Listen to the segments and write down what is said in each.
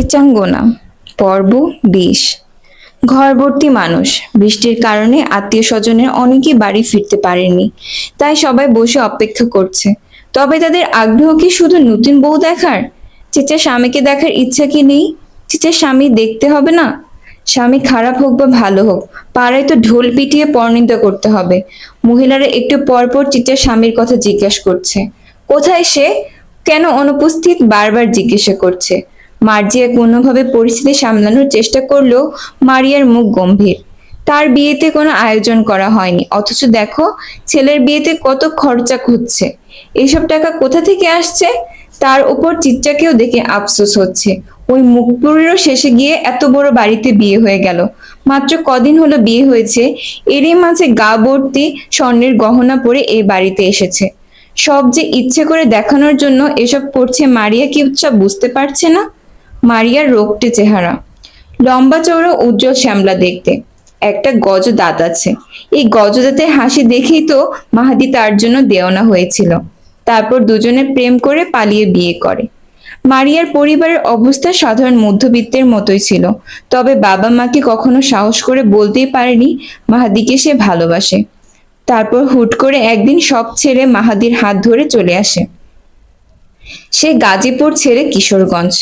চিচাঙ্গনা পর্ব বিশ। ঘরবর্তী মানুষ। বৃষ্টির কারণে আত্মীয় স্বজনের অনেকেই বাড়ি ফিরতে পারেনি তাই সবাই বসে অপেক্ষা করছে। তবে তাদের আগ্রহ কি শুধু নতুন বউ দেখার? চিচা স্বামীকে দেখার ইচ্ছা কি নেই? চিচা স্বামী দেখতে হবে না? স্বামী খারাপ হোক বা ভালো হোক, পাড়ায় তো ঢোল পিটিয়ে পরনিন্দা করতে হবে। মহিলারা একটু পরপর পর চিচার স্বামীর কথা জিজ্ঞাসা করছে। কোথায় সে? কেন অনুপস্থিত? বারবার জিজ্ঞাসা করছে। মার্জিয়া কোনোভাবে পরিস্থিতি সামলানোর চেষ্টা করলেও মারিয়ার মুখ গম্ভীর। তার বিয়েতে কোনো আয়োজন করা হয়নি, অথচ দেখো, ছেলের বিয়েতে কত খরচা হচ্ছে। এইসব টাকা কোথা থেকে আসছে? তার উপর চিচ্চাকেও দেখে আফসোস হচ্ছে। ওই মুখপুরেরও শেষে গিয়ে এত বড় বাড়িতে বিয়ে হয়ে গেল। মাত্র কদিন হলো বিয়ে হয়েছে, এরই মাঝে গা ভর্তি স্বর্ণের গহনা পরে এই বাড়িতে এসেছে। সব যে ইচ্ছে করে দেখানোর জন্য এসব করছে মারিয়া কি বুঝতে পারছে না? মারিয়ার রোগটি চেহারা। লম্বা চওড়া, উজ্জ্বল শ্যামলা দেখতে। একটা গজ দাঁত আছে। এই গজ দাঁতের হাসি দেখেই তো মাহাদি তার জন্য দেওনা হয়েছিল। তারপর দুজনে প্রেম করে পালিয়ে বিয়ে করে। মারিয়ার পরিবারের অবস্থা সাধারণ মধ্যবিত্তের মতোই ছিল। তবে বাবা মাকে কখনো সাহস করে বলতেই পারেনি মাহাদিকে সে ভালোবাসে। তারপর হুট করে একদিন সব ছেড়ে মাহাদির হাত ধরে চলে আসে। সে গাজীপুর ছেড়ে কিশোরগঞ্জ।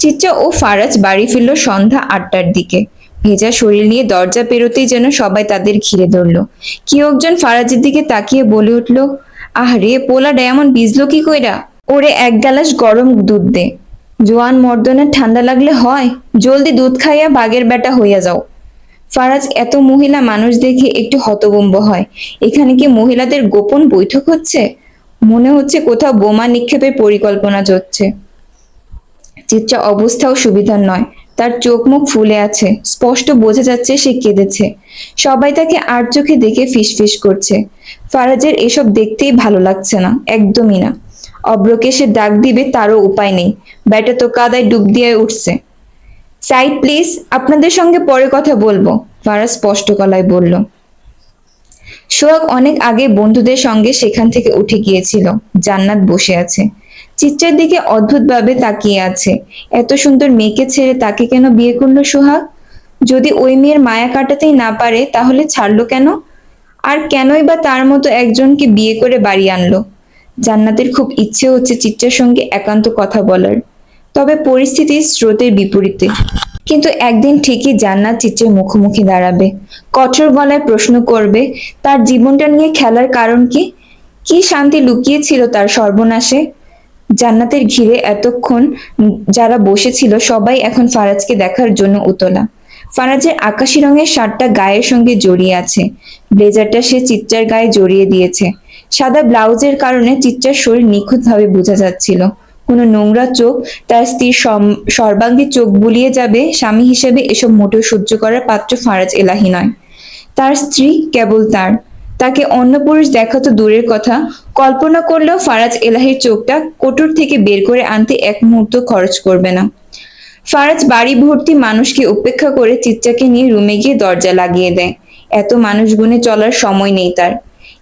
চিচ্চা ও ফারাজ বাড়ি ফিরল সন্ধ্যা আটটার দিকে। ভেজা শরীর নিয়ে দরজা পেরোতেই যেন সবাই তাদের ঘিরে ধরলো। কেউ একজন ফারাজের দিকে তাকিয়ে বলে উঠল আহরে পোলা ডায়মন্ড বিজলো কি কইরা? ওরে এক গ্লাস গরম দুধ দে। জোয়ান মর্দনের ঠান্ডা লাগলে হয়, জলদি দুধ খাইয়া বাগের বেটা হইয়া যাও। ফারাজ এত মহিলা মানুষ দেখে একটু হতবম্ব হয়। এখানে কি মহিলাদের গোপন বৈঠক হচ্ছে? মনে হচ্ছে কোথাও বোমা নিক্ষেপের পরিকল্পনা চলছে। চিত্রা অবস্থাও সুবিধার নয়। তার চোখ মুখ ফুলে আছে, স্পষ্ট বোঝা যাচ্ছে সে কেঁদেছে। সবাই তাকে আর চোখে দেখে ফিসফিস করছে। ফারাজের এসব দেখতেই ভালো লাগছে না, একদমই না। অব্রকে সে ডাক দিবে তারও উপায় নেই, ব্যাটা তো কাদায় ডুব দিয়ে উঠছে। সাইড প্লিজ, আপনাদের সঙ্গে পরে কথা বলব, ফারাজ স্পষ্ট গলায় বলল। সোহাগ অনেক আগে বন্ধুদের সঙ্গে সেখান থেকে উঠে গিয়েছিল, জান্নাত বসে আছে। চিত্রার দিকে অদ্ভুতভাবে তাকিয়ে আছে। এত সুন্দর মেয়েকে ছেড়ে তাকে কেন বিয়ে করল সোহাগ? যদি ওই মেয়ের মায়া কাটাতেই না পারে, তাহলে ছাড়লো কেন? আর কেনই বা তার মতো একজনকে বিয়ে করে বাড়ি আনলো? জান্নাতের খুব ইচ্ছে হচ্ছে চিত্রার সঙ্গে একান্ত কথা বলার। তবে পরিস্থিতি স্রোতের বিপরীতে। কিন্তু একদিন ঠিকই জান্নাত চিত্রের মুখোমুখি দাঁড়াবে। কঠোর গলায় প্রশ্ন করবে, তার জীবনটা নিয়ে খেলার কারণ কি? কি শান্তি লুকিয়েছিল তার সর্বনাশে? জান্নাতের ঘিরে এতক্ষণ যারা বসেছিল সবাই এখন ফারাজকে দেখার জন্য উতলা। ফারাজের আকাশি রঙের শার্টটা গায়ের সঙ্গে জড়িয়ে আছে। ব্লেজারটা সে চিত্রার গায়ে জড়িয়ে দিয়েছে। সাদা ব্লাউজের কারণে চিত্রার শরীর নিখুঁতভাবে বোঝা যাচ্ছিল। কোনো নোংরা চোখ, তার স্ত্রীর সর্বাঙ্গে চোখ বুলিয়ে যাবে স্বামী হিসেবে এসব মোটেও সহ্য করার পাত্র ফারাজ এলাহি নয়। তার স্ত্রী কেবল তার। তাকে অন্য পুরুষ দেখা তো দূরের কথা। কল্পনা করলেও ফারাজ এলাহির চোখটা কোটর থেকে বের করে আনতে এক মুহূর্ত খরচ করবে না। ফারাজ বাড়ি ভর্তি মানুষকে উপেক্ষা করে চিচ্চাকে নিয়ে রুমে গিয়ে দরজা লাগিয়ে দেয়। এত মানুষ গুনে চলার সময় নেই তার।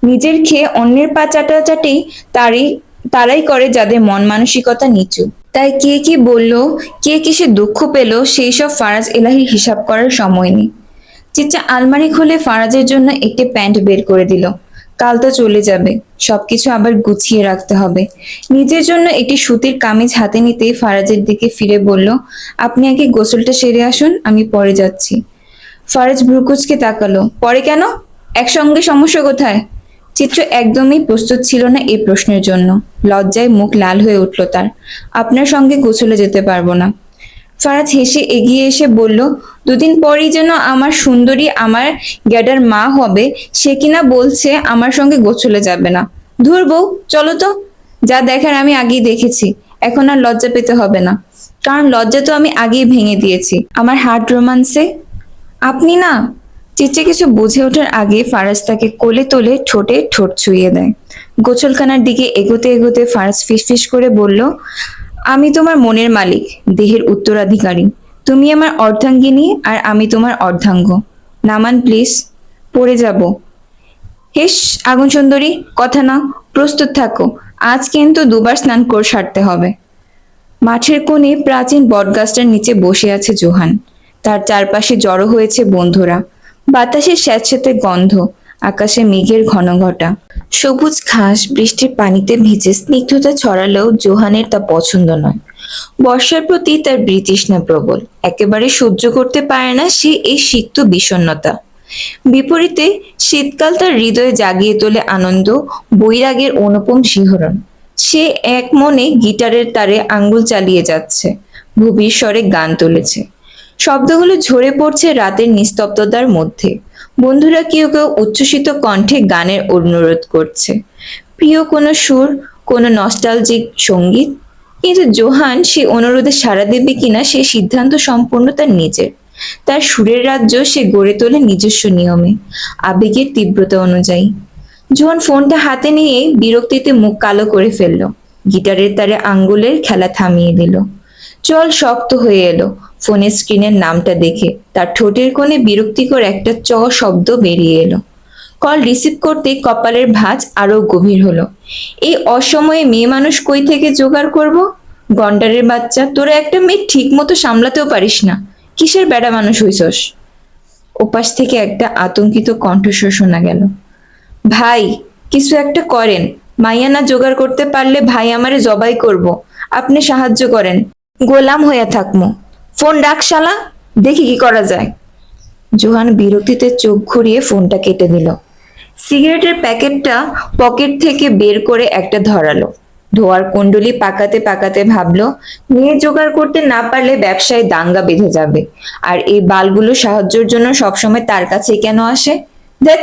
নিজের খেয়ে অন্যের পা চাটাচাটি তারই, তারাই করে যাদের মন মানসিকতা নিচু। তাই কে কি বলল, কে কিসে দুঃখ পেল, সেই সব ফারাজ এলাহির হিসাব করার সময় নেই। চিচ্চা আলমারি খুলে ফারাজের জন্য একটি প্যান্ট বের করে দিল। কাল তো চলে যাবে, সবকিছু আবার গুছিয়ে রাখতে হবে। নিজের জন্য একটি সুতির কামিজ হাতে নিতেই ফারাজের দিকে ফিরে বলল, আপনি আগে গোসলটা সেরে আসুন, আমি পরে যাচ্ছি। ফারাজ ভ্রুকুচকে তাকালো, পরে কেন? একসঙ্গে সমস্যা কোথায়? চিত্র একদমই প্রস্তুত ছিল না এই প্রশ্নের জন্য। লজ্জায় মুখ লাল হয়ে উঠল তার, আপনার সঙ্গে গোসলে যেতে পারব না। ফারাজ হেসে এগিয়ে এসে বলল, দুদিন পরই যেন আমার সুন্দরী আমার গ্যাডার মা হবে, সে কিনা বলছে আমার সঙ্গে গোছলে যাবে না। ধুর বউ, চলো তো। যা দেখার আমি আগেই দেখেছি, এখন আর লজ্জা পেতে হবে না। কারণ লজ্জা তো আমি আগেই ভেঙে দিয়েছি। আমার হার্ট রোমান্সে আপনি না? চিচে কিছু বুঝে ওঠার আগে ফারাজ তাকে কোলে তোলে ঠোঁটে ঠোঁট ছুঁয়ে দেয়। গোছলখানার দিকে এগোতে এগোতে ফারাজ ফিসফিস করে বলল আমি তোমার মনের মালিক, দেহের উত্তরাধিকারী। তুমি আমার অর্ধাঙ্গিনী আর আমি তোমার অর্ধাঙ্গ। নামান প্লিজ পড়ে যাব। হেস আগুন সুন্দরী, কথা না প্রস্তুত থাকো। আজ কিন্তু দুবার স্নান করে সারতে হবে। মাঠের কোণে প্রাচীন বটগাছটার নিচে বসে আছে জোহান। তার চারপাশে জড়ো হয়েছে বন্ধুরা। বাতাসের স্যাঁতস্যাঁতে গন্ধ। আকাশে মেঘের ঘন ঘটা। সবুজ ঘাস বৃষ্টির পানিতে ভিজে স্নিগ্ধতা ছড়ালেও জোহানের তা পছন্দ নয়। বর্ষার প্রতি তার বৃতৃষ্ণা প্রবল। একেবারে সহ্য করতে পারে না সে এই সিক্ত বিষণ্ণতা। বিপরীতে শীতকাল তার হৃদয়ে জাগিয়ে তোলে আনন্দ, বৈরাগের অনুপম শিহরণ। সে এক মনে গিটারের তারে আঙ্গুল চালিয়ে যাচ্ছে ভূমির গান তুলেছে। শব্দগুলো ঝরে পড়ছে রাতের নিস্তব্ধতার মধ্যে। বন্ধুরা কেউ কেউ উচ্ছ্বসিত কণ্ঠে গানের অনুরোধ করছে। প্রিয় কোনো সুর, কোনো নস্টালজিক সংগীত, কিন্তু জোহান সে অনুরোধে সাড়া দেবে কিনা সে সিদ্ধান্ত সম্পূর্ণ তার নিজের। তার সুরের রাজ্য সে গড়ে তোলে নিজস্ব নিয়মে, আবেগের তীব্রতা অনুযায়ী। জোহান ফোনটা হাতে নিয়ে বিরক্তিতে মুখ কালো করে ফেলল। গিটারের তারে আঙ্গুলের খেলা থামিয়ে দিল। চল শক্ত হয়ে এলো। ফোনের স্ক্রিনের নামটা দেখে তার ঠোঁটের কোণে বিরক্তিকর একটা চ শব্দ বেরিয়ে এলো। কল রিসিভ করতে কপালের ভাঁজ আরও গভীর হলো। এই অসময়ে মেয়ে মানুষ কই থেকে জোগাড় করব? গন্ডারের বাচ্চা, তোরা একটা মেয়ে ঠিক মতো সামলাতেও পারিস না। কিসের বেড়া মানুষ হইছস? ওপাশ থেকে একটা আতঙ্কিত কণ্ঠস্বর শোনা গেল। ভাই, কিছু একটা করেন। মাইয়া না জোগাড় করতে পারলে ভাই আমারে জবাই করব। আপনি সাহায্য করেন। গোলাম হইয়া থাকমু। ফোন ডাক শালা, দেখি কি করা যায়। জোহান বিরক্তিতে চোখ ঘুরিয়ে ফোনটা কেটে দিল সিগারেটের প্যাকেটটা পকেট থেকে বের করে একটা ধরালো। ধোয়ার কুণ্ডলি পাকাতে পাকাতে ভাবলো, মেয়ে জোগাড় করতে না পারলে ব্যবসায় দাঙ্গা বেঁধে যাবে। আর এই বালগুলো সাহায্যের জন্য সবসময় তার কাছে কেন আসে? দেখ,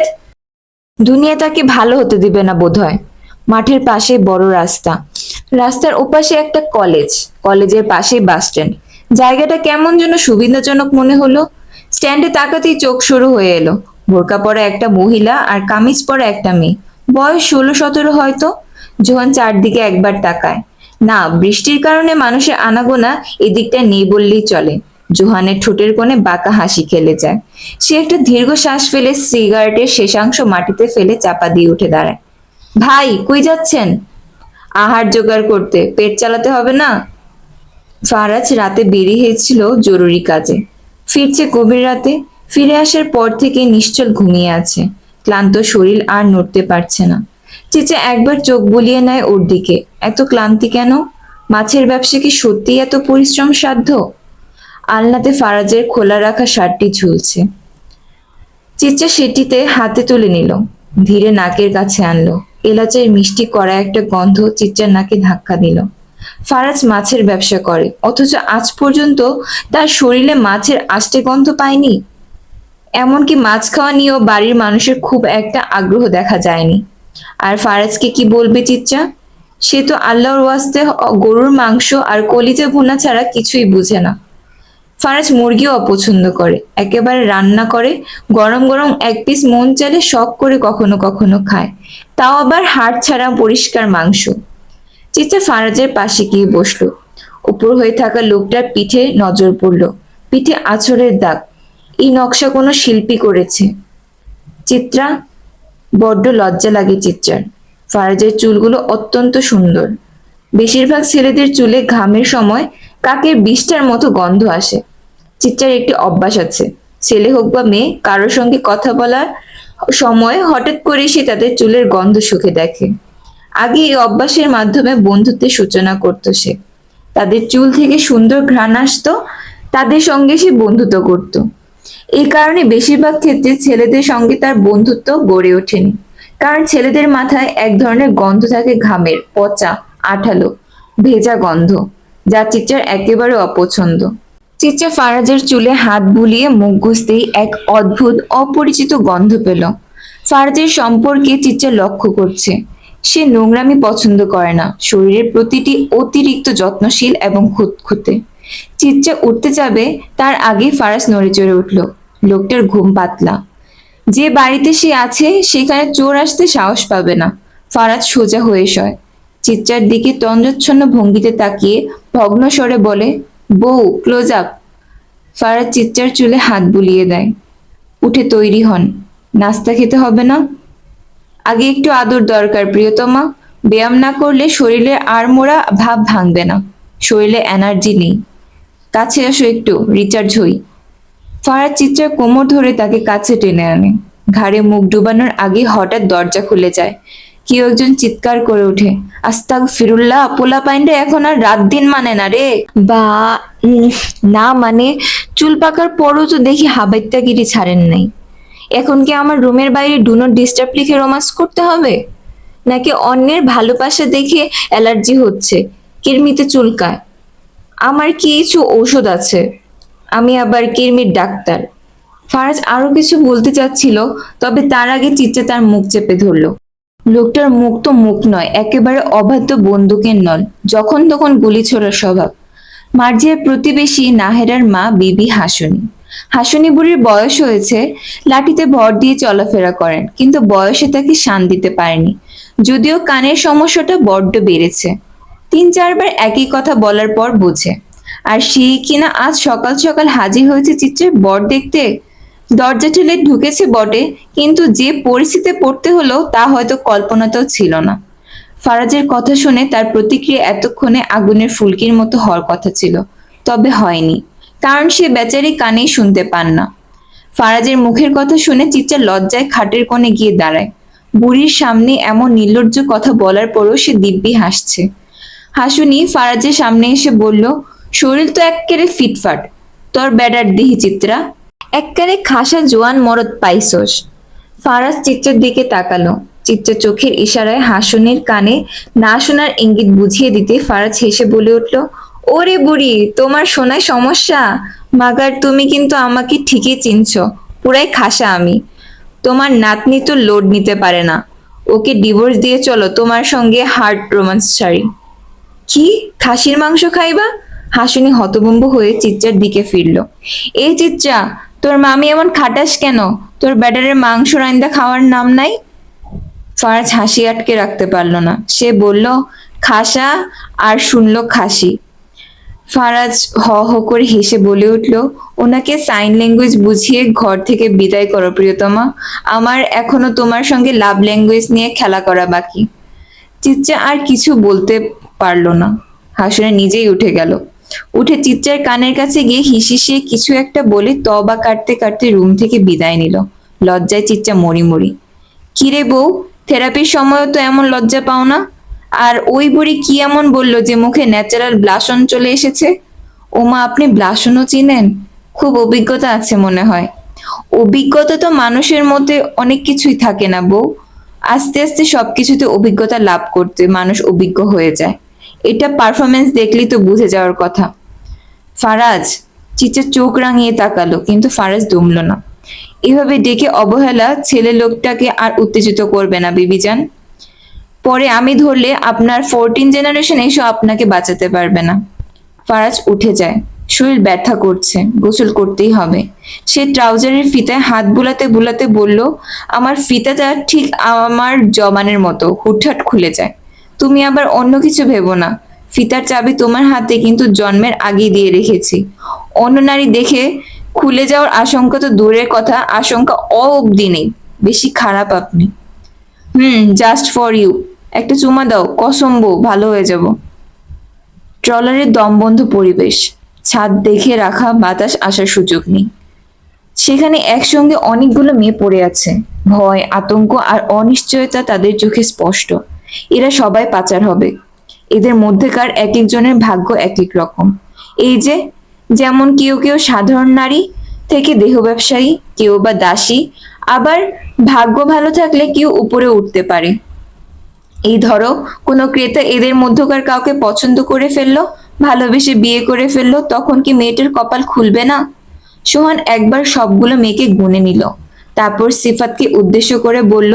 দুনিয়া তাকে ভালো হতে দিবে না বোধহয়। মাঠের পাশে বড় রাস্তা। রাস্তার ওপাশে একটা কলেজ, কলেজের পাশেই বাস স্ট্যান্ড জায়গাটা কেমন যেন সুবিধাজনক মনে হলো। স্ট্যান্ডে তাকাতেই চোখ শুরু হয়ে এলো। বোরকা পরা একটা মহিলা আর কামিজ পরা একটা মেয়ে। বয়স ষোলো সতেরো হয়তো। জোহান চারদিকে একবার তাকায়। না, বৃষ্টির কারণে মানুষের আনাগোনা এদিকটা নেই বললেই চলে। জোহানের ঠোঁটের কোণে বাঁকা হাসি খেলে যায়। সে একটা দীর্ঘ শ্বাস ফেলে সিগারেটের শেষাংশ মাটিতে ফেলে চাপা দিয়ে উঠে দাঁড়ায়। ভাই, কই যাচ্ছেন? আহার জোগাড় করতে। পেট চালাতে হবে না? ফারাজ রাতে বেরিয়ে হয়েছিল জরুরি কাজে। ফিরছে গভীর রাতে। ফিরে আসার পর থেকে নিশ্চল ঘুমিয়ে আছে। ক্লান্ত শরীর আর নড়তে পারছে না। চেচে একবার চোখ বুলিয়ে নেয় ওর দিকে। এত ক্লান্তি কেন? মাছের ব্যবসা কি সত্যিই এত পরিশ্রম সাধ্য আলনাতে ফারাজের খোলা রাখা শার্টটি ঝুলছে। চিচ্চা সেটিতে হাতে তুলে নিল। ধীরে নাকের কাছে আনলো। এলাচের মিষ্টি করা একটা গন্ধ চিচ্চার নাকে ধাক্কা দিল। ফারাজ মাছের ব্যবসা করে, অথচ আজ পর্যন্ত তার শরীরে মাছের আষ্টে গন্ধ পায়নি। এমনকি মাছ খাওয়া নিয়েও বাড়ির মানুষের খুব একটা আগ্রহ দেখা যায়নি। আর ফারাজকে কি বলবে চিচ্চা? সে তো আল্লাহর ওয়াস্তে গরুর মাংস আর কলিজা ভুনা ছাড়া কিছুই বুঝে না। ফারাজ মুরগিও অপছন্দ করে, একেবারে রান্না করে, গরম গরম এক পিস মন চালে শখ করে কখনো কখনো খায়। তাও আবার হাড় ছাড়া পরিষ্কার মাংস। চিত্রা ফারাজের পাশে গিয়ে বসল। উপর হয়ে থাকা লোকটার পিঠে নজর পড়ল। পিঠে আছরের দাগ। এই নকশা কোনো শিল্পী করেছে। চিত্রা, বড্ড লজ্জা লাগে চিত্রার। ফারাজের চুলগুলো অত্যন্ত সুন্দর। বেশিরভাগ ছেলেদের চুলে ঘামের সময় কাকের বিষটার মতো গন্ধ আসে। চিত্রার একটি অভ্যাস আছে। ছেলে হোক বা মেয়ে, কারোর সঙ্গে কথা বলার সময় হঠাৎ করে সে তাদের চুলের গন্ধ শুকে দেখে। আগে এই অভ্যাসের মাধ্যমে বন্ধুত্বের সূচনা করতো সে। তাদের চুল থেকে সুন্দর ঘ্রাণ আসতো, তাদের সঙ্গে সে বন্ধুত্ব করত। এই কারণে বেশিরভাগ ক্ষেত্রে ছেলেদের সঙ্গে তার বন্ধুত্ব গড়ে ওঠেনি। কারণ ছেলেদের মাথায় এক ধরনের গন্ধ থাকে ঘামের, পচা, আঠালো, ভেজা গন্ধ, যা চিচার একেবারে অপছন্দ। চিচা ফারাজের চুলে হাত বুলিয়ে মুখ ঘষতেই এক অদ্ভুত, অপরিচিত গন্ধ পেল। ফারাজের সম্পর্কে চিচা লক্ষ্য করছে। সে নোংরামি পছন্দ করে না। শরীরের প্রতিটি অতিরিক্ত যত্নশীল এবং খুঁতখুঁতে। চিচ্চা উঠতে যাবে, তার আগে ফারাজ নড়ে চড়ে উঠল। লোকটার ঘুম পাতলা। যে বাড়িতে সে আছে, সেখানে চোর আসতে সাহস পাবে না। ফারাজ সোজা হয়ে শয় চিচ্চার দিকে তন্দ্রচ্ছন্ন ভঙ্গিতে তাকিয়ে ভগ্ন স্বরে বলে বউ ক্লোজ আপ ফারাজ চিচ্চার চুলে হাত বুলিয়ে দেয়। উঠে তৈরি হন। নাস্তা খেতে হবে না? আগে একটু আদর দরকার, প্রিয়তমা। ব্যায়াম না করলে শরীরে আর মোড়া ভাব ভাঙবে না। শরীরে এনার্জি নেই। কাছে আসো একটু রিচার্জ হই। ফারাজ চিত্রার কোমর ধরে তাকে কাছে টেনে আনে। ঘাড়ে মুখ ডুবানোর আগে হঠাৎ দরজা খুলে যায়। কেউ একজন চিৎকার করে ওঠে। আস্তাক ফিরুল্লাহ পোলা পাইন্ডে এখন আর রাত দিন মানে না রে। বা না মানে চুল পাকার পরও তো দেখি হাবাইত্যাগিরি ছাড়েন নাই। এখন কি আমার রুমের বাইরে ডু নট ডিস্টার্ব লিখে রোমান্স করতে হবে? নাকি অন্যের ভালোবাসা দেখে অ্যালার্জি হচ্ছে, কিরমিতে চুলকায় আমার কিছু ঔষধ আছে, আমি আবার কিরমির ডাক্তার। ফারাজ আরও কিছু বলতে চাচ্ছিল, তবে তার আগে চিচ্ছে তার মুখ চেপে ধরলো। লোকটার মুখ তো মুখ নয়, একেবারে অবাধ্য বন্দুকের নল। যখন তখন গুলি ছোড়ার স্বভাব। মার্জিয়ার প্রতিবেশী নাহেরার মা বিবি হাসুনি। হাসুনি বুড়ির বয়স হয়েছে, লাঠিতে ভর দিয়ে চলাফেরা করেন, কিন্তু বয়সে তাকে শান দিতে পারেনি। যদিও কানের সমস্যাটা বড্ড বেড়েছে। তিন চারবার একই কথা বলার পর বোঝে। আর সেই কিনা আজ সকাল সকাল হাজির হয়েছে চিত্রের বর দেখতে? দরজা ঠেলে ঢুকেছে বটে, কিন্তু যে পরিস্থিতিতে পড়তে হলো তা হয়তো কল্পনাতেও ছিল না। ফারাজের কথা শুনে তার প্রতিক্রিয়া এতক্ষণে আগুনের ফুলকির মতো হওয়ার কথা ছিল, তবে হয়নি, কারণ সে বেচারি কানেই শুনতে পান না। ফারাজের মুখের কথা শুনে চিত্রা লজ্জায় খাটের কোণে গিয়ে দাঁড়ায়। বুড়ির সামনে এমন নির্লজ্জ কথা বলার পরও সে দিব্যি হাসছে। হাসুনি ফারাজের সামনে এসে বলল, শরীর তো এক্কেরে ফিটফাট। তোর ব্যাডার দিহি চিত্রা। এককারে খাসা জোয়ান মরদ পাইছস। ফারাজ চিত্রের দিকে তাকালো। চিত্র চোখের ইশারায় হাসুনির কানে না শোনার ইঙ্গিত বুঝিয়ে দিতে ফারাজ হেসে বলে উঠল, ওরে বুড়ি, তোমার শোনায় সমস্যা? মাগার, তুমি কিন্তু আমাকে ঠিকই চিনছ। পুরাই খাসা আমি। তোমার নাতনি তো লোড নিতে পারে না। ওকে ডিভোর্স দিয়ে চলো, তোমার সঙ্গে হার্ট রোমান্স ছাড়ি। কি? খাসির মাংস খাইবা? হাসুনি হতভম্ব হয়ে চিত্রার দিকে ফিরল। এই চিত্রা তোর মামি এমন খাটাস কেন? তোর ব্যাটারের মাংস রান্দা খাওয়ার নাম নাই? ফারাজ হাসি আটকে রাখতে পারল না। সে বলল, খাসা আর শুনলো খাসি। ফারাজ হ হ করে হেসে বলে উঠল, ওনাকে সাইন ল্যাঙ্গুয়েজ বুঝিয়ে ঘর থেকে বিদায় করো প্রিয়তমা। আমার এখনও তোমার সঙ্গে লাভ ল্যাঙ্গুয়েজ নিয়ে খেলা করা বাকি। চিচ্চা আর কিছু বলতে পারল না। হাসুনে নিজেই উঠে গেল। উঠে চিচ্চার কানের কাছে গিয়ে হিসিসিয়ে কিছু একটা বলে তবা কাটতে কাটতে রুম থেকে বিদায় নিল। লজ্জায় চিচ্চা মরি মরি। কিরে বউ, থেরাপির সময়ও তো এমন লজ্জা পাও না? আর ওই বুড়ি কি এমন বলল যে মুখে ন্যাচারাল ব্লাসন চলে এসেছে? ওমা, আপনি ব্লাসনও চিনেন? খুব অভিজ্ঞতা আছে মনে হয়। অভিজ্ঞতা তো মানুষের মধ্যে অনেক কিছুই থাকে না বউ। আস্তে আস্তে সবকিছুতে অভিজ্ঞতা লাভ করতে মানুষ অভিজ্ঞ হয়ে যায়। এটা পারফরমেন্স দেখলেই তো বুঝে যাওয়ার কথা। ফারাজ, চিচা চোখ রাঙিয়ে তাকালো, কিন্তু ফারাজ দমল না। এভাবে ডেকে অবহেলা ছেলে লোকটাকে আর উত্তেজিত করবে না, বিবিজান। পরে আমি ধরলে আপনার ফোরটিন জেনারেশন এসে আপনাকে বাঁচাতে পারবে না। ফারাজ উঠে যায়। শরীর ব্যথা করছে, গোসল করতেই হবে। সে ট্রাউজারের ফিতায় হাত বুলাতে বুলাতে বলল, আমার ফিতাটা ঠিক আমার জমানের মতো। হুটহাট খুলে যায়। তুমি আবার অন্য কিছু ভেবো না। ফিতার চাবি তোমার হাতে কিন্তু জন্মের আগেই দিয়ে রেখেছি। অন্য নারী দেখে খুলে যাওয়ার আশঙ্কা তো দূরের কথা, আশঙ্কা অ অব্দি নেই। বেশি খারাপ আপনি। হুম জাস্ট ফর ইউ একটা চুমা দাও, কসম বউ, ভালো হয়ে যাব। ট্রলারের দমবন্ধ পরিবেশ। ছাদ দেখে রাখা বাতাস আসার সুযোগ নেই। সেখানে একসঙ্গে অনেকগুলো মেয়ে পড়ে আছে। ভয়, আতঙ্ক আর অনিশ্চয়তা তাদের চোখে স্পষ্ট। এরা সবাই পাচার হবে। এদের মধ্যেকার এক একজনের ভাগ্য এক এক রকম। এই যে, যেমন কেউ কেউ সাধারণ নারী থেকে দেহ ব্যবসায়ী কেউ বা দাসী, আবার ভাগ্য ভালো থাকলে কেউ উপরে উঠতে পারে। এই ধরো, কোনো ক্রেতা এদের মধ্যকার কাউকে পছন্দ করে ফেলল, ভালোবেসে বিয়ে করে ফেলল, তখন কি মেয়েটার কপাল খুলবে না? সোহান একবার সবগুলো মেয়েকে গুনে নিল। তারপর সিফাতকে উদ্দেশ্য করে বলল,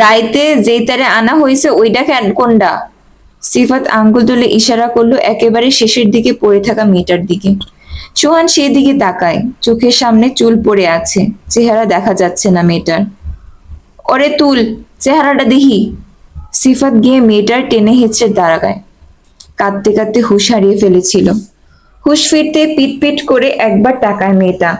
রাইতে যেই তারে আনা হয়েছে, ওইটা কেন, কোনটা? সিফাত আঙ্গুল তুলে ইশারা করল, একেবারে শেষের দিকে পড়ে থাকা মেয়েটার দিকে। সোহান সেই দিকে তাকায়, চোখের সামনে চুল পড়ে আছে, চেহারা দেখা যাচ্ছে না মেয়েটার। ওরে তুল, চেহারাটা দেখি। সিফাত গিয়ে মেয়েটার টেনে হেঁচড়ে দাঁড়ায়, কাঁদতে কাঁদতে হুঁশ হারিয়ে ফেলেছিল। হুঁশ ফিরতে পিট পিট করে একবার তাকায় মেয়েটা।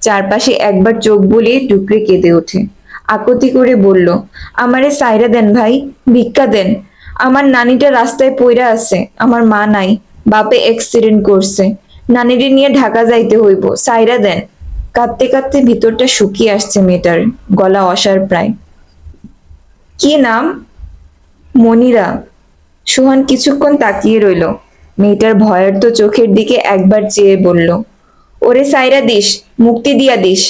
চারপাশে একবার চোখ বুলিয়ে টুকরে কেঁদে ওঠে। আকতি করে বলল, আমারে সাইরা দেন ভাই, ভিক্ষা দেন। আমার নানিটা রাস্তায় পইরা আছে, আমার মা নাই, বাপে অ্যাক্সিডেন্ট করছে। নানিরে নিয়ে ঢাকা যাইতে হইব, সাইরা দেন। কাঁদতে কাঁদতে ভিতরটা শুকিয়ে আসছে মেয়েটার, গলা অসার প্রায়। কি নাম? মনিরা। সোহান কিছুক্ষণ তাকিয়ে রইল। মেয়েটার ভয়ের তো চোখের দিকে একবার চেয়ে বলল ওরে সাইরা দিস, মুক্তি দিয়া দিস।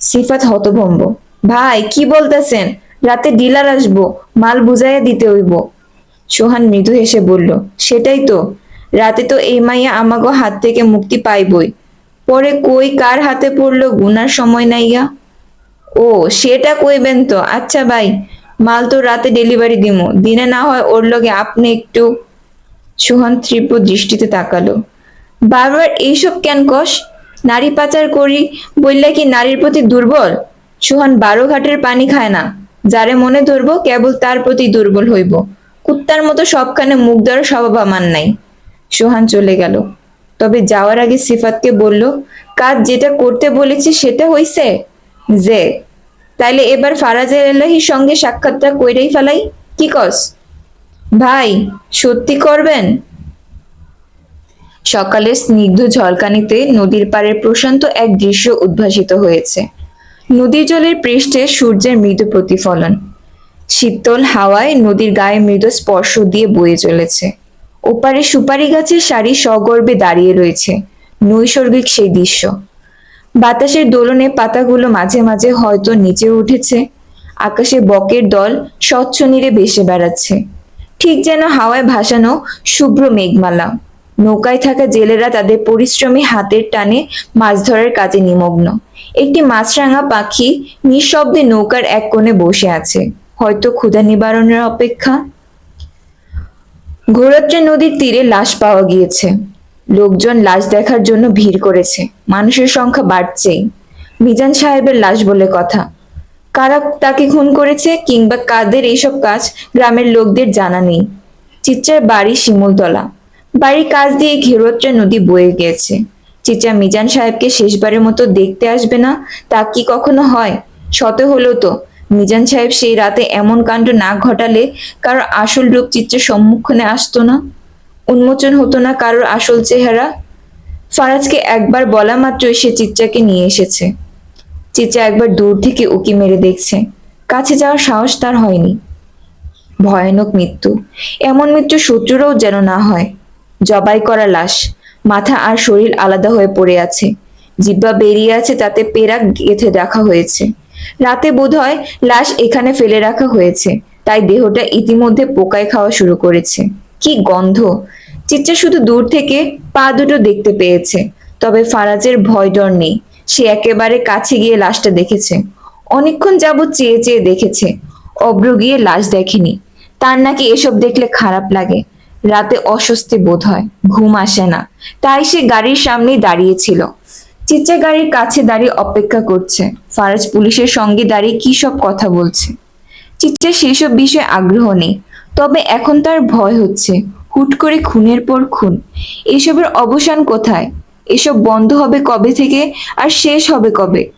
সিফাত হতভম্ব। ভাই, কি বলতেছেন? রাতে ডিলার আসব, মাল বুঝাইয়া দিতে হইব। সোহান মৃদু হেসে বলল, সেটাই তো। রাতে তো এই মাইয়া আমাগো হাত থেকে মুক্তি পাইবই। পরে কই কার হাতে পড়ল গুনার সময় নাইয়া ও, সেটা কইবেন তো। আচ্ছা ভাই, মাল তো রাতে ডেলিভারি দিমু। দিনে না হয় ওর লগে আপনি একটু। সোহান তীব্র দৃষ্টিতে তাকালো। বারবার এইসব কেন কস? নারী পাচার করি বললে কি নারীর প্রতি দুর্বল? সোহান বারো ঘাটের পানি খায় না। যারে মনে ধরবো কেবল তার প্রতি দুর্বল হইব। কুত্তার মতো সবখানে মুখ দেওয়ার স্বভাব আমার নাই। সোহান চলে গেল। তবে যাওয়ার আগে সিফাতকে বলল, কাজ যেটা করতে বলেছি সেটা হইছে? যে তাইলে এবার ফারাজের এলাহির সঙ্গে সাক্ষাৎটা কইরাই ফেলাই। কি কস? ভাই, সত্যি করবেন? সকালের স্নিগ্ধ ঝলকানিতে নদীর পাড়ের প্রশান্ত এক দৃশ্য উদ্ভাসিত হয়েছে। নদীর জলের পৃষ্ঠে সূর্যের মৃদু প্রতিফলন। শীতল হাওয়ায় নদীর গায়ে মৃদু স্পর্শ দিয়ে বয়ে চলেছে। ওপারে সুপারি গাছের সারি সগর্বে দাঁড়িয়ে রয়েছে নৈসর্গিক সেই দৃশ্য। বাতাসের দোলনে পাতাগুলো মাঝে মাঝে হয়তো নিচে উঠেছে। আকাশে বকের দল স্বচ্ছ নীরে ভেসে বেড়াচ্ছে। ঠিক যেন হাওয়ায় ভাসানো শুভ্র মেঘমালা। নৌকায় থাকা জেলেরা তাদের পরিশ্রমী হাতের টানে মাছ ধরার কাজে নিমগ্ন। একটি মাছরাঙা পাখি নিঃশব্দে নৌকার এক কোণে বসে আছে। হয়তো ক্ষুধা নিবারণের অপেক্ষা। ঘোরাত্রা নদীর তীরে লাশ পাওয়া গিয়েছে। লোকজন লাশ দেখার জন্য ভিড় করেছে। মানুষের সংখ্যা বাড়ছেই। মিজান সাহেবের লাশ বলে কথা। কারা তাকে খুন করেছে কিংবা কাদের এইসব কাজ গ্রামের লোকদের জানা নেই। চিচ্চার বাড়ি শিমুলতলা। বাড়ির কাজ দিয়ে ঘেরোত্রা নদী বয়ে গিয়েছে চেচা মিজান সাহেবকে শেষবারের মতো দেখতে আসবে না, তা কি কখনো হয়? শত হলো তো। মিজান সাহেব সেই রাতে এমন কাণ্ড না ঘটালে কারোর আসল রূপ চিত্রের সম্মুখনে আসতো না। উন্মোচন হতো না কারোর আসল চেহারা। ফারাজকে একবার বলা মাত্রই সে চিত্রাকে নিয়ে এসেছে। চিত্রা একবার দূর থেকে উকি মেরে দেখছে। কাছে যাওয়ার সাহস তার হয়নি। ভয়ানক মৃত্যু। এমন মৃত্যু শত্রুরাও যেন না হয়। জবাই করা লাশ। মাথা আর শরীর আলাদা হয়ে পড়ে আছে। জিব্বা বেরিয়ে আছে তাতে পেরাক গেঁথে রাখা হয়েছে। রাতে বোধহয় লাশ এখানে ফেলে রাখা হয়েছে, তাই দেহটা ইতিমধ্যে পোকায় খাওয়া শুরু করেছে। কি গন্ধ! চিত্রা শুধু দূর থেকে পা দুটো দেখতে পেয়েছে, তবে ফারাজের ভয় ডর নেই। সে একেবারে কাছে গিয়ে লাশটা দেখেছে। অনেকক্ষণ যাবৎ চেয়ে চেয়ে দেখেছে। অব্র গিয়ে লাশ দেখেনি। তার নাকি এসব দেখলে খারাপ লাগে। রাতে অস্বস্তি বোধ হয়, ঘুম আসে না। তাই সে গাড়ির সামনেই দাঁড়িয়েছিল। চিচ্চা গাড়ির কাছে দাঁড়িয়ে অপেক্ষা করছে। ফারাজ পুলিশের সঙ্গে দাঁড়িয়ে কি সব কথা বলছে? চিচ্চা সেসব বিষয়ে আগ্রহ নেই। তবে এখন তার ভয় হচ্ছে। হুট করে খুনের পর খুন। এসবের অবসান কোথায়? এসব বন্ধ হবে কবে থেকে? আর শেষ হবে কবে?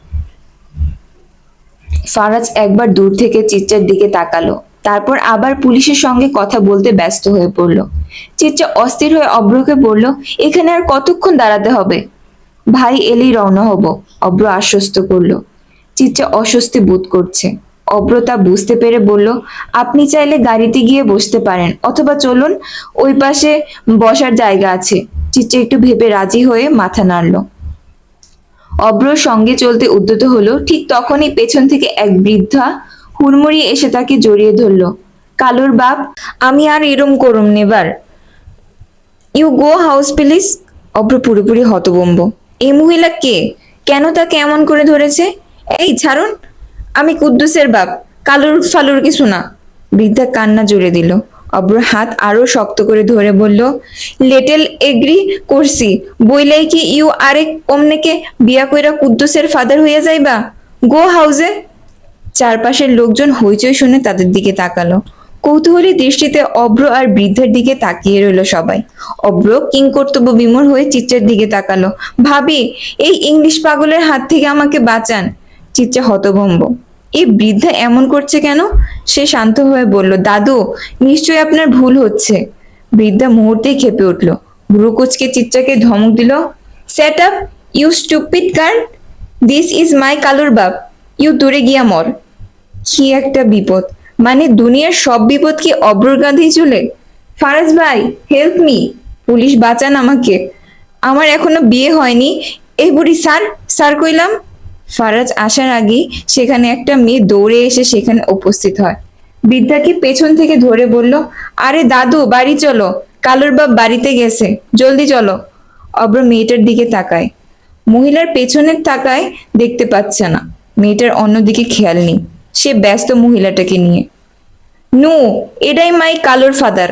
ফারাজ একবার দূর থেকে চিত্রার দিকে তাকালো। তারপর আবার পুলিশের সঙ্গে কথা বলতে ব্যস্ত হয়ে পড়ল। চিত্রা অস্থির হয়ে অব্রকে বলল, এখানে আর কতক্ষণ দাঁড়াতে হবে? ভাই, এলেই রওনা হব, অব্র আশ্বস্ত করল। চিত্রা অস্বস্তি বোধ করছে। অব্র তা বুঝতে পেরে বলল, আপনি চাইলে গাড়িতে গিয়ে বসতে পারেন, অথবা চলুন, ওই পাশে বসার জায়গা আছে। চিত্রা একটু ভেবে রাজি হয়ে মাথা নাড়ল। অব্রর সঙ্গে চলতে উদ্যত হলো, ঠিক তখনই পেছন থেকে এক বৃদ্ধা হুড়মুড়িয়ে এসে তাকে জড়িয়ে ধরল। কালুর বাপ, আমি আর এরম করুম নেবার ইউ গো হাউস প্লিজ। অব্র পুরোপুরি হতবম্ব এই মহিলা কে? কেন তাকে এমন করে ধরেছে? এই ছাড়ুন। আমি কুদ্দুসের বাপ। কালুর ফালুর কিছু না। বৃদ্ধা কান্না জুড়ে দিল। অব্র হাত আরও শক্ত করে ধরে বলল, লেটেল এগ্রি করছি বইলাই কি ইউ আরেক অমনেকে বিয়া কইরা কুদ্দুসের ফাদার হইয়া যাইবা? গো হাউজে চারপাশের লোকজন হইচই শুনে তাদের দিকে তাকালো। কৌতূহলী দৃষ্টিতে অব্র আর বৃদ্ধের দিকে তাকিয়ে রইল সবাই। অব্র কিং কর্তব্য বিমূর হয়ে চিত্রের দিকে তাকালো। ভাবি, এই ইংলিশ পাগলের হাত থেকে আমাকে বাঁচান। চিত্রা হতভম্ব। এই বৃদ্ধা এমন করছে কেন? সে শান্ত হয়ে বলল, দাদু, নিশ্চয়ই আপনার ভুল হচ্ছে। বৃদ্ধা মুহূর্তেই খেপে উঠল। ভ্রুকুচকে চিত্রাকে ধমক দিল shut up you stupid girl this is my কালুর বাপ। ইউ দূরে গিয়া মর। কি একটা বিপদ? মানে দুনিয়ার সব বিপদ কি অব্রগাধি চলে? ফারাজ ভাই হেল্প মি পুলিশ বাঁচান আমাকে। আমার এখনও বিয়ে হয়নি। এই বুড়ি স্যার স্যার কইলাম। ফারাজ আসার আগেই সেখানে একটা মেয়ে দৌড়ে এসে সেখানে উপস্থিত হয়। বৃদ্ধাকে পেছন থেকে ধরে বলল, আরে দাদু, বাড়ি চলো। কালোর বাপ বাড়িতে গেছে। জলদি চলো। অব্র মেয়েটার দিকে তাকায়। মহিলার পেছনের তাকায় দেখতে পাচ্ছে না। মেয়েটার অন্যদিকে খেয়াল নেই। সে ব্যস্ত মহিলাটাকে নিয়ে। নু, এটাই মাই কালোর ফাদার।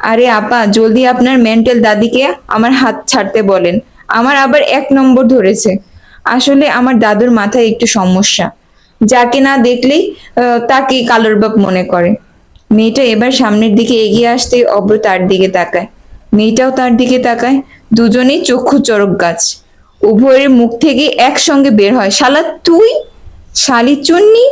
আরে আপা, জলদি আপনার মেন্টাল দাদিকে আমার হাত ছাড়তে বলেন। আমার আবার এক নম্বর ধরেছে। আসলে আমার দাদুর মাথায় একটু সমস্যা। যাকে না দেখলেই তাকে কালোর বাপ মনে করে। মেয়েটা এবার সামনের দিকে এগিয়ে আসতে অব্র তার দিকে তাকায়। মেয়েটাও তার দিকে তাকায়। দুজনেই চক্ষু চরক গাছ। উভয়ের মুখ থেকে একসঙ্গে বের হয়। শালা তুই? শালি চুন্নি?